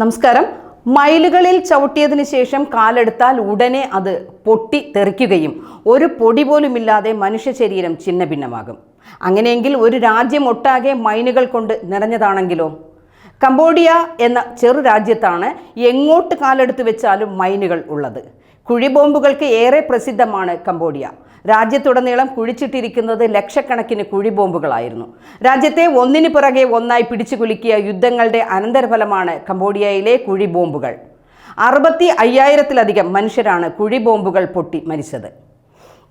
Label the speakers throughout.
Speaker 1: നമസ്കാരം. മൈലുകളിൽ ചവിട്ടിയതിന് ശേഷം കാലെടുത്താൽ ഉടനെ അത് പൊട്ടി തെറിക്കുകയും ഒരു പൊടി പോലുമില്ലാതെ മനുഷ്യ ശരീരം ചിന്ന ഭിന്നമാകും അങ്ങനെയെങ്കിൽ ഒരു രാജ്യം ഒട്ടാകെ മൈനുകൾ കൊണ്ട് നിറഞ്ഞതാണെങ്കിലോ? കംബോഡിയ എന്ന ചെറു രാജ്യത്താണ് എങ്ങോട്ട് കാലെടുത്ത് വെച്ചാലും മൈനുകൾ ഉള്ളത്. കുഴിബോംബുകൾക്ക് ഏറെ പ്രസിദ്ധമാണ് കംബോഡിയ. രാജ്യത്തുടനീളം കുഴിച്ചിട്ടിരിക്കുന്നത് ലക്ഷക്കണക്കിന് കുഴിബോംബുകളായിരുന്നു. രാജ്യത്തെ ഒന്നിനു പുറകെ ഒന്നായി പിടിച്ചു കുലുക്കിയ യുദ്ധങ്ങളുടെ അനന്തരഫലമാണ് കംബോഡിയയിലെ കുഴിബോംബുകൾ. അറുപത്തി അയ്യായിരത്തിലധികം മനുഷ്യരാണ് കുഴിബോംബുകൾ പൊട്ടി മരിച്ചത്.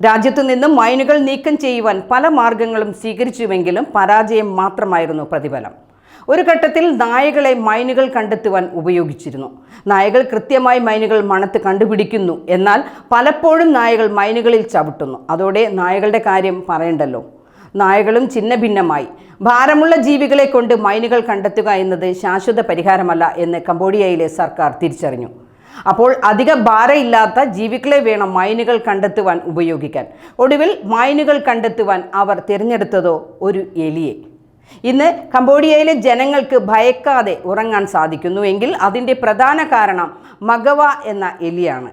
Speaker 1: രാജ്യത്തു നിന്നും മൈനുകൾ നീക്കം ചെയ്യുവാൻ പല മാർഗങ്ങളും സ്വീകരിച്ചുവെങ്കിലും പരാജയം മാത്രമായിരുന്നു പ്രതിഫലം. ഒരു ഘട്ടത്തിൽ നായകളെ മൈനുകൾ കണ്ടെത്തുവാൻ ഉപയോഗിച്ചിരുന്നു. നായകൾ കൃത്യമായി മൈനുകൾ മണത്ത് കണ്ടുപിടിക്കുന്നു. എന്നാൽ പലപ്പോഴും നായകൾ മൈനുകളിൽ ചവിട്ടുന്നു. അതോടെ നായകളുടെ കാര്യം പറയണ്ടല്ലോ. നായകളും ചിന്ന ഭിന്നമായി ഭാരമുള്ള ജീവികളെ കൊണ്ട് മൈനുകൾ കണ്ടെത്തുക എന്നത് ശാശ്വത പരിഹാരമല്ല എന്ന് കംബോഡിയയിലെ സർക്കാർ തിരിച്ചറിഞ്ഞു. അപ്പോൾ അധിക ഭാരമില്ലാത്ത ജീവികളെ വേണം മൈനുകൾ കണ്ടെത്തുവാൻ ഉപയോഗിക്കാൻ. ഒടുവിൽ മൈനുകൾ കണ്ടെത്തുവാൻ അവർ തിരഞ്ഞെടുത്തതോ ഒരു എലിയെ. ഇന്ന് കംബോഡിയയിലെ ജനങ്ങൾക്ക് ഭയക്കാതെ ഉറങ്ങാൻ സാധിക്കുന്നു എങ്കിൽ അതിന്റെ പ്രധാന കാരണം മഗവ എന്ന എലിയാണ്.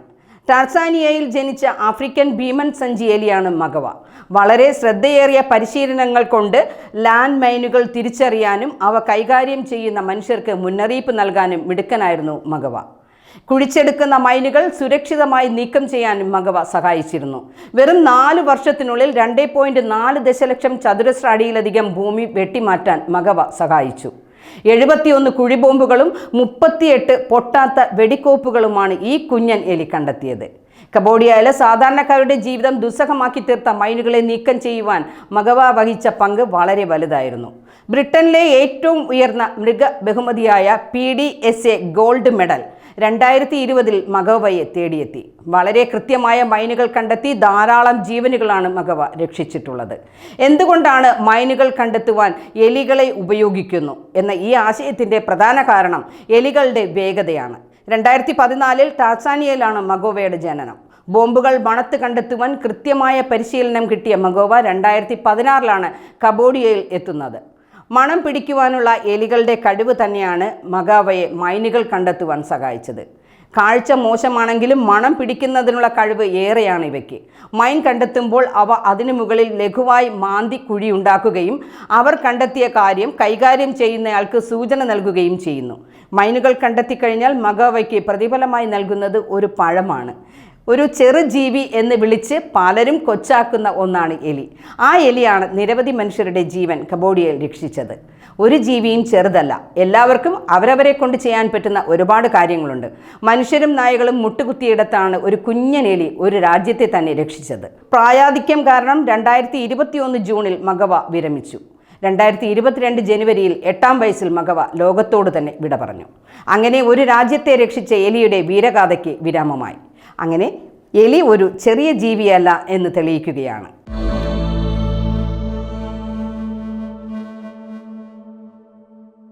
Speaker 1: ടാർസാനിയയിൽ ജനിച്ച ആഫ്രിക്കൻ ഭീമൻ സഞ്ചി എലിയാണ് മഗവ. വളരെ ശ്രദ്ധയേറിയ പരിശീലനങ്ങൾ കൊണ്ട് ലാൻഡ് മൈനുകൾ തിരിച്ചറിയാനും അവ കൈകാര്യം ചെയ്യുന്ന മനുഷ്യർക്ക് മുന്നറിയിപ്പ് നൽകാനും മിടുക്കനായിരുന്നു മഗവ. കുഴിച്ചെടുക്കുന്ന മൈനുകൾ സുരക്ഷിതമായി നീക്കം ചെയ്യാനും മഗവ സഹായിച്ചിരുന്നു. വെറും നാല് വർഷത്തിനുള്ളിൽ രണ്ടേ പോയിന്റ് നാല് ദശലക്ഷം ചതുരശ്ര അടിയിലധികം ഭൂമി വെട്ടിമാറ്റാൻ മഗവ സഹായിച്ചു. എഴുപത്തിയൊന്ന് കുഴിബോംബുകളും മുപ്പത്തിയെട്ട് പൊട്ടാത്ത വെടിക്കോപ്പുകളുമാണ് ഈ കുഞ്ഞൻ എലി കണ്ടെത്തിയത്. കബോഡിയയിലെ സാധാരണക്കാരുടെ ജീവിതം ദുസ്സഹമാക്കി തീർത്ത മൈനുകളെ നീക്കം ചെയ്യുവാൻ മഗവ വഹിച്ച പങ്ക് വളരെ വലുതായിരുന്നു. ബ്രിട്ടനിലെ ഏറ്റവും ഉയർന്ന മൃഗ ബഹുമതിയായ P D S A gold medal രണ്ടായിരത്തി ഇരുപതിൽ മഗവയെ തേടിയെത്തി. വളരെ കൃത്യമായ മൈനുകൾ കണ്ടെത്തി ധാരാളം ജീവനുകളാണ് മഗവ രക്ഷിച്ചിട്ടുള്ളത്. എന്തുകൊണ്ടാണ് മൈനുകൾ കണ്ടെത്തുവാൻ എലികളെ ഉപയോഗിക്കുന്നു എന്ന ഈ ആശയത്തിന്റെ പ്രധാന കാരണം എലികളുടെ വേഗതയാണ്. രണ്ടായിരത്തി പതിനാലിൽ ടാസാനിയയിലാണ് മഗോവയുടെ ജനനം. ബോംബുകൾ മണത്ത് കണ്ടെത്തുവാൻ കൃത്യമായ പരിശീലനം കിട്ടിയ മഗോവ രണ്ടായിരത്തി പതിനാറിലാണ് കബോഡിയയിൽ എത്തുന്നത്. മണം പിടിക്കുവാനുള്ള എലികളുടെ കഴിവ് തന്നെയാണ് മകാവയെ മൈനുകൾ കണ്ടെത്തുവാൻ സഹായിച്ചത്. കാഴ്ച മോശമാണെങ്കിലും മണം പിടിക്കുന്നതിനുള്ള കഴിവ് ഏറെയാണ് ഇവയ്ക്ക്. മൈൻ കണ്ടെത്തുമ്പോൾ അവ അതിനു മുകളിൽ ലഘുവായി മാന്തി കുഴി ഉണ്ടാക്കുകയും അവർ കണ്ടെത്തിയ കാര്യം കൈകാര്യം ചെയ്യുന്നയാൾക്ക് സൂചന നൽകുകയും ചെയ്യുന്നു. മൈനുകൾ കണ്ടെത്തിക്കഴിഞ്ഞാൽ മകവയ്ക്ക് പ്രതിഫലമായി നൽകുന്നത് ഒരു പഴമാണ്. ഒരു ചെറുജീവി എന്ന് വിളിച്ച് പലരും കൊച്ചാക്കുന്ന ഒന്നാണ് എലി. ആ എലിയാണ് നിരവധി മനുഷ്യരുടെ ജീവൻ കബോഡിയയിൽ രക്ഷിച്ചത്. ഒരു ജീവിയും ചെറുതല്ല. എല്ലാവർക്കും അവരവരെ കൊണ്ട് ചെയ്യാൻ പറ്റുന്ന ഒരുപാട് കാര്യങ്ങളുണ്ട്. മനുഷ്യരും നായകളും മുട്ടുകുത്തിയിടത്താണ് ഒരു കുഞ്ഞനെലി ഒരു രാജ്യത്തെ തന്നെ രക്ഷിച്ചത്. പ്രായാധിക്യം കാരണം രണ്ടായിരത്തി ഇരുപത്തിയൊന്ന് ജൂണിൽ മഗവ വിരമിച്ചു. രണ്ടായിരത്തി ഇരുപത്തിരണ്ട് ജനുവരിയിൽ എട്ടാം വയസ്സിൽ മകവ ലോകത്തോട് തന്നെ വിട പറഞ്ഞു. അങ്ങനെ ഒരു രാജ്യത്തെ രക്ഷിച്ച എലിയുടെ വീരഗാഥയ്ക്ക് വിരാമമായി. അങ്ങനെ എലി ഒരു ചെറിയ ജീവിയല്ല എന്ന് തെളിയിക്കുകയാണ്.